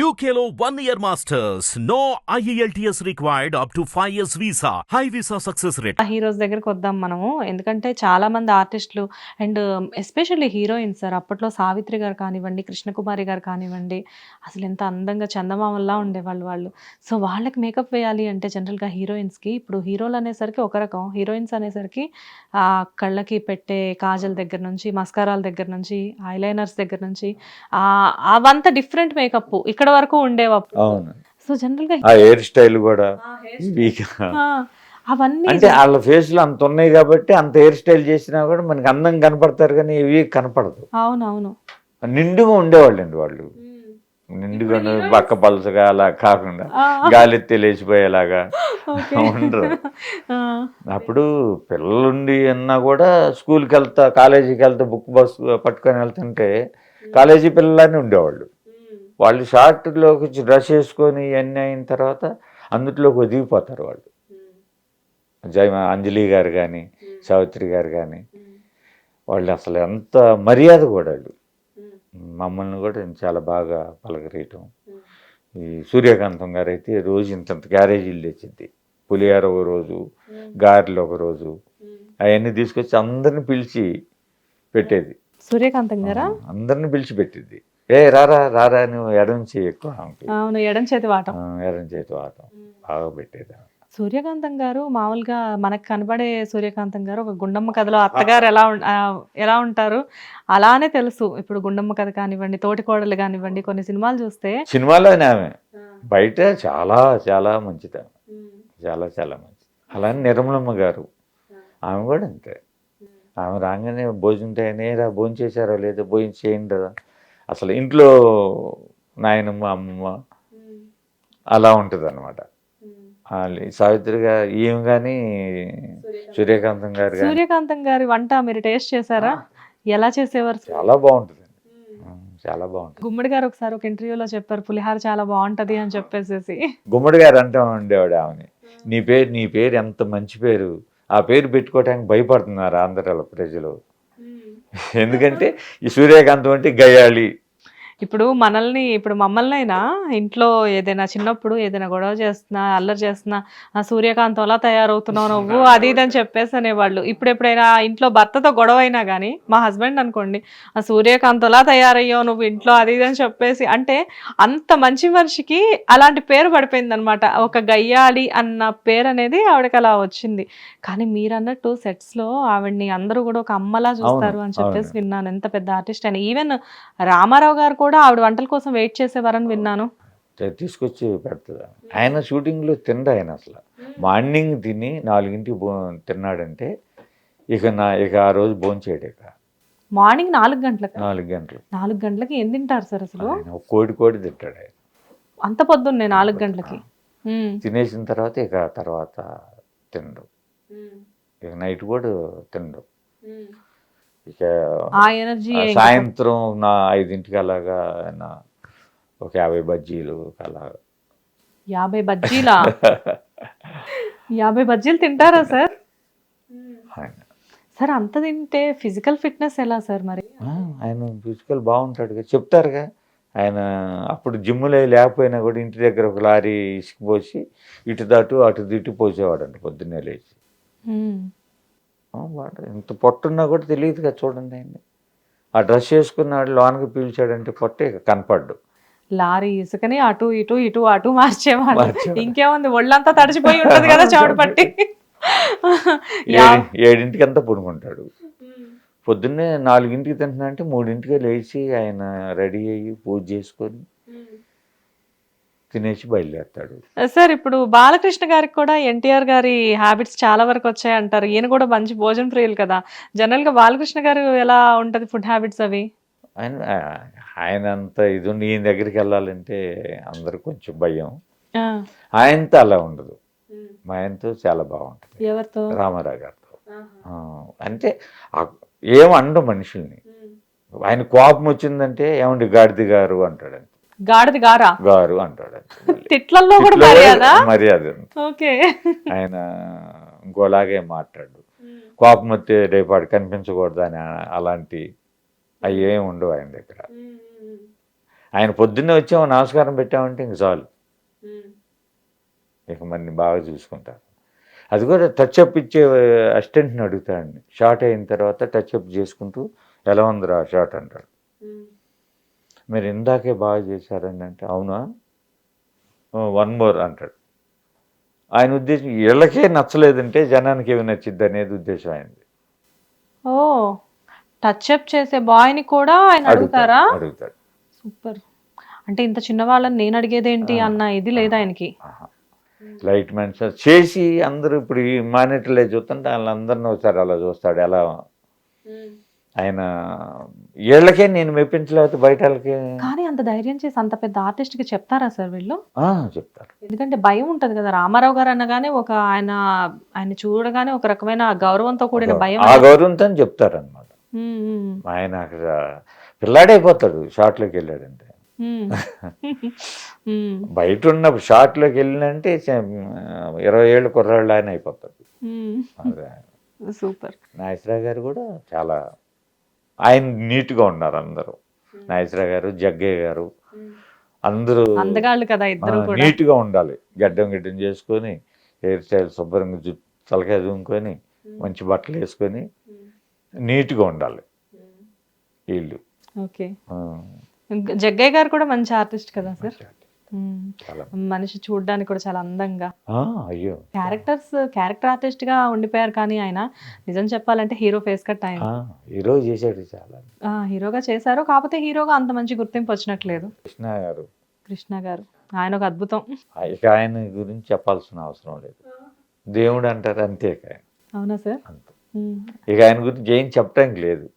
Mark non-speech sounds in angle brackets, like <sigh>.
UKLO one year masters. No E IELTS required up to 5 years visa. High visa success rate. ఆ heroes దగ్గరకు వద్దాం మనము ఎందుకంటే చాలా మంది ఆర్టిస్టులు అండ్ ఎస్పెషల్లీ హీరోయిన్స్ సార్ అప్పట్లో సావిత్రి గారు కానివ్వండి కృష్ణకుమారి గారు కానివ్వండి అసలు ఎంత అందంగా చందమామల్లా ఉండేవాళ్ళు వాళ్ళు సో వాళ్ళకి మేకప్ వేయాలి అంటే జనరల్గా హీరోయిన్స్కి ఇప్పుడు హీరోలు అనేసరికి ఒక రకం హీరోయిన్స్ అనేసరికి ఆ కళ్ళకి పెట్టే కాజల్ దగ్గర నుంచి మస్కారాల దగ్గర నుంచి ఐలైనర్స్ దగ్గర నుంచి అవంతా డిఫరెంట్ మేకప్ ఇక్కడ వరకు ఉండేవి అవును. సో జనరల్గా ఆ హెయిర్ స్టైల్ కూడా ఇవి అవన్నీ అంటే వాళ్ళ ఫేస్లో అంత ఉన్నాయి కాబట్టి అంత హెయిర్ స్టైల్ చేసినా కూడా మనకి అందం కనపడతారు కానీ ఇవి కనపడదు. అవునవును. నిండుగా ఉండేవాళ్ళండి వాళ్ళు. నిండుగా పక్క పలసగా అలా కాకుండా. గాలి తెలిసిపోయేలాగా ఓకే. ఉండరు. అప్పుడు పిల్లలుండి అన్నా కూడా స్కూల్కి వెళ్తా కాలేజీకి వెళ్తా బుక్ బస్ పట్టుకొని వెళ్తుంటే కాలేజీ పిల్లలని ఉండేవాళ్ళు. వాళ్ళు షార్ట్లోకి వచ్చి డ్రెస్ వేసుకొని ఇవన్నీ అయిన తర్వాత అందులోకి ఒదిగిపోతారు వాళ్ళు. జయ అంజలి గారు కానీ సావిత్రి గారు కానీ వాళ్ళు అసలు ఎంత మర్యాద కూడా వాళ్ళు. మమ్మల్ని కూడా చాలా బాగా పలకరీయటం. ఈ సూర్యకాంతం గారు అయితే రోజు ఇంతంత గ్యారేజీలు తెచ్చింది పులిహార ఒక రోజు గారెలు ఒక రోజు అవన్నీ తీసుకొచ్చి అందరిని పిలిచి పెట్టేది. సూర్యకాంతం గారా? అందరిని పిలిచి పెట్టింది ఏ రారా రారా నువ్వు ఎడం చేయి ఎక్కువ. అవును ఎడం చేతి వాటం. ఎడం చేతి వాతం బాగా పెట్టేది. సూర్యకాంతం గారు మామూలుగా మనకు కనబడే సూర్యకాంతం గారు ఒక గుండమ్మ కథలో అత్తగారు ఎలా ఎలా ఉంటారు? అలానే తెలుసు. ఇప్పుడు గుండమ్మ కథ కానివ్వండి తోటి కోడలు కానివ్వండి కొన్ని సినిమాలు చూస్తే సినిమాలోనే ఆమె. బయట చాలా చాలా మంచిది. చాలా చాలా మంచిది. అలానే నిర్మలమ్మ గారు. ఆమె కూడా అంతే. ఆమె రాగానే భోజనం టైం రా భోజనం చేశారో లేదో భోజనం చేయండి అసలు ఇంట్లో నాయనమ్మ అమ్మమ్మ అలా ఉంటుంది అనమాట సావిత్రి గారు ఈమె కానీ సూర్యకాంతం. గారు సూర్యకాంతం గారి వంట మీరు టేస్ట్ చేశారా? ఎలా చేసేవారు? చాలా బాగుంటుంది. చాలా బాగుంటుంది. గుమ్మడి గారు ఒకసారి ఒక ఇంటర్వ్యూలో చెప్పారు పులిహార చాలా బాగుంటది అని చెప్పేసేసి. గుమ్మడి గారు అంటూ ఉండేవాడు ఆమెని. నీ పేరు నీ పేరు ఎంత మంచి పేరు. ఆ పేరు పెట్టుకోవడానికి భయపడుతున్నారు ఆంధ్రాలో ప్రజలు. <laughs> ఎందుకంటే ఈ సూర్యకాంతం అంటే గయాళి. ఇప్పుడు మనల్ని ఇప్పుడు మమ్మల్ని అయినా ఇంట్లో ఏదైనా చిన్నప్పుడు ఏదైనా గొడవ చేస్తున్నా అల్లరి చేస్తున్నా ఆ సూర్యకాంతంలా తయారవుతున్నావు <laughs> నువ్వు అది ఇది అని చెప్పేసి అనేవాళ్ళు. ఇప్పుడు ఎప్పుడైనా ఇంట్లో భర్తతో గొడవ అయినా కానీ మా హస్బెండ్ అనుకోండి ఆ సూర్యకాంతంలా తయారయ్యావు నువ్వు ఇంట్లో అది ఇది అని చెప్పేసి అంటే అంత మంచి మనిషికి అలాంటి పేరు పడిపోయింది అనమాట ఒక గయ్యాళి అన్న పేరు అనేది ఆవిడకి అలా వచ్చింది. కానీ మీరు అన్నట్టు సెట్స్లో ఆవిడ్ని అందరూ కూడా ఒక అమ్మలా చూస్తారు అని చెప్పేసి. విన్నాను. ఎంత పెద్ద ఆర్టిస్ట్ అని ఈవెన్ రామారావు గారు కూడా ఆవిడ వంటల కోసం వెయిట్ చేసేవారని విన్నాను. తీసుకొచ్చి పెడుతుంది? ఆయన షూటింగ్లో తినడు ఆయన అసలు. మార్నింగ్ తిని నాలుగింటికి బో తిన్నాడంటే ఇక నా ఇక ఆ రోజు భోజనం చేయడు ఇక మార్నింగ్ నాలుగు గంటలకు? నాలుగు గంటలు నాలుగు గంటలకి ఏం తింటారు సార్ అసలు? ఆయన ఒక కోడి కోడి తింటాడు ఆయన. అంత పొద్దున్నే నాలుగు గంటలకి? ఉమ్. తినేసిన తర్వాత ఇక తర్వాత తినడు ఇక నైట్ కూడా తినడు ఇక సాయంత్రం నా ఐదింటికి అలాగా ఆయన ఒక యాభై బజ్జీలు అలాగా. యాభై బజ్జీలా? యాభై బజ్జీలు తింటారా సార్? సార్ అంత తింటే ఫిజికల్ ఫిట్నెస్ ఎలా సార్ మరి? ఆయన ఫిజికల్ బాగుంటాడుగా చెప్తారుగా. ఆయన అప్పుడు జిమ్లో లేకపోయినా కూడా ఇంటి దగ్గర ఒక లారీ ఇసుక పోసి ఇటు దాటు అటు ఇటు పోసేవాడంట పొద్దున్నే లేచి. వాడు. ఇంత పొట్టున్నా కూడా తెలియదుగా చూడండి ఆయన్ని. ఆ డ్రెస్ వేసుకున్నాడు లోనకి పీల్చాడంటే పొట్ట కనపడ్డు. లారీ ఇసుకని అటు ఇటు ఇటు అటు మార్చేవాడు. ఇంకేముంది ఒళ్ళంతా తడిచిపోయి ఉంటది కదా చెమట పట్టి. యా- ఏడి ఏడింటికి అంతా పడుకుంటాడు. పొద్దున్నే నాలుగింటికి తింటున్నా అంటే మూడింటికి లేచి ఆయన రెడీ అయ్యి పూజ చేసుకొని తినేసి బయలుదేరుతాడు. సార్ ఇప్పుడు బాలకృష్ణ గారికి కూడా ఎన్టీఆర్ గారి హ్యాబిట్స్ చాలా వరకు వచ్చాయి అంటారు ఈయన కూడా మంచి భోజన ప్రియులు కదా. జనరల్గా బాలకృష్ణ గారు ఎలా ఉంటది ఫుడ్ హ్యాబిట్స్ అవి? ఆయన ఆయన అంత ఇది ఈయన దగ్గరికి వెళ్ళాలంటే అందరు కొంచెం భయం. ఆయనతో అలా ఉండదు. మా ఆయనతో చాలా బాగుంటుంది. ఎవరితో? రామారావు గారితో. అంటే ఆ- ఏం అండు మనుషుల్ని. ఆయన కోపం వచ్చిందంటే ఏమండి గాడిది గారు అంటాడు అంతే. గాడిది గారా? గారు అంటాడు. తిట్లల్లో కూడా మర్యాద? మర్యాద ఓకే. ఆయన ఇంకోలాగే మాట్లాడు. కోపం వస్తే రేపాడు కనిపించకూడదు అని అలాంటి ఏమి ఉండవు ఆయన దగ్గర. ఆయన పొద్దున్నే వచ్చాము నమస్కారం పెట్టామంటే ఇంక చాలు. ఇక మనని బాగా చూసుకుంటారు అది కూడా టచ్ అప్ ఇచ్చే అసిస్టెంట్ని అడుగుతాడండి షార్ట్ అయిన తర్వాత టచ్ అప్ చేసుకుంటూ ఎలా ఉందిరా షార్ట్ అంటాడు. మీరు ఇందాకే బాగా చేశారండి అంటే అవునా? వన్ మోర్ అంటాడు. ఆయన ఉద్దేశం వీళ్ళకే నచ్చలేదంటే జనానికి ఏమి నచ్చిద్ది అనేది ఉద్దేశం ఆయనది. ఓ టచ్ అప్ చేసే బాయ్ని కూడా ఆయన అడుగుతారా? అడుగుతాడు. సూపర్ అంటే ఇంత చిన్న వాళ్ళని నేను అడిగేదేంటి అన్న ఇది లేదు ఆయనకి. లైట్ మ్యాన్స్ చేసి అందరూ ఇప్పుడు ఈ మానిటర్లే చూస్తుంటే వాళ్ళందరినీ ఒకసారి అలా చూస్తాడు ఎలా? ఆయన వీళ్ళకే నేను మెప్పించలేకపోతే బయట కానీ అంత ధైర్యం చేసి అంత పెద్ద ఆర్టిస్ట్కి చెప్తారా సార్ వీళ్ళు? చెప్తారు. ఎందుకంటే భయం ఉంటది కదా రామారావు గారు అనగానే ఒక ఆయన ఆయన చూడగానే ఒక రకమైన గౌరవంతో కూడిన భయం ఆ గౌరవంతో చెప్తారు అనమాట ఉమ్, ఉమ్, ఆయన అక్కడ పిల్లాడైపోతాడు షార్ట్లోకి వెళ్ళాడంటే. <laughs> బయట ఉన్న షార్ట్లోకి వెళ్ళినంటే ఇరవై ఏళ్ళు కుర్రాళ్ళు ఆయన అయిపోతాడు. సూపర్. నాగేశ్వరరావు గారు కూడా చాలా ఆయన నీట్గా ఉన్నారు అందరూ. నాగేశ్వరరావు గారు జగ్గయ్య గారు. అందరూ అందగాళ్ళు కదా ఇద్దరు ఆ, కూడా. నీట్గా ఉండాలి. గడ్డం గిడ్డం చేసుకొని హెయిర్ స్టైల్ శుభ్రంగా జుట్టు తలకాయ దుంకొని మంచి బట్టలు వేసుకొని నీట్గా ఉండాలి. వీళ్ళు. ఓకే. జగ్గయ్య గారు కూడా మంచి ఆర్టిస్ట్ కదా సార్? మనిషి చూడడానికి కూడా చాలా అందంగా. అయ్యో. క్యారెక్టర్స్ క్యారెక్టర్ ఆర్టిస్ట్గా ఉండిపోయారు కానీ ఆయన నిజం చెప్పాలంటే హీరో ఫేస్ కట్ ఆయన. ఈరోజు చేశాడు చాలా. ఆ, హీరోగా చేశారు కాకపోతే హీరోగా అంత మంచి గుర్తింపు వచ్చినట్లేదు. కృష్ణ గారు. కృష్ణ గారు ఆయన ఒక అద్భుతం. ఆయన గురించి చెప్పాల్సిన అవసరం లేదు. దేవుడు అంటారు అంతే. అవునా సార్? ఇక ఆయన గురించి ఏం చెప్పడానికి లేదు.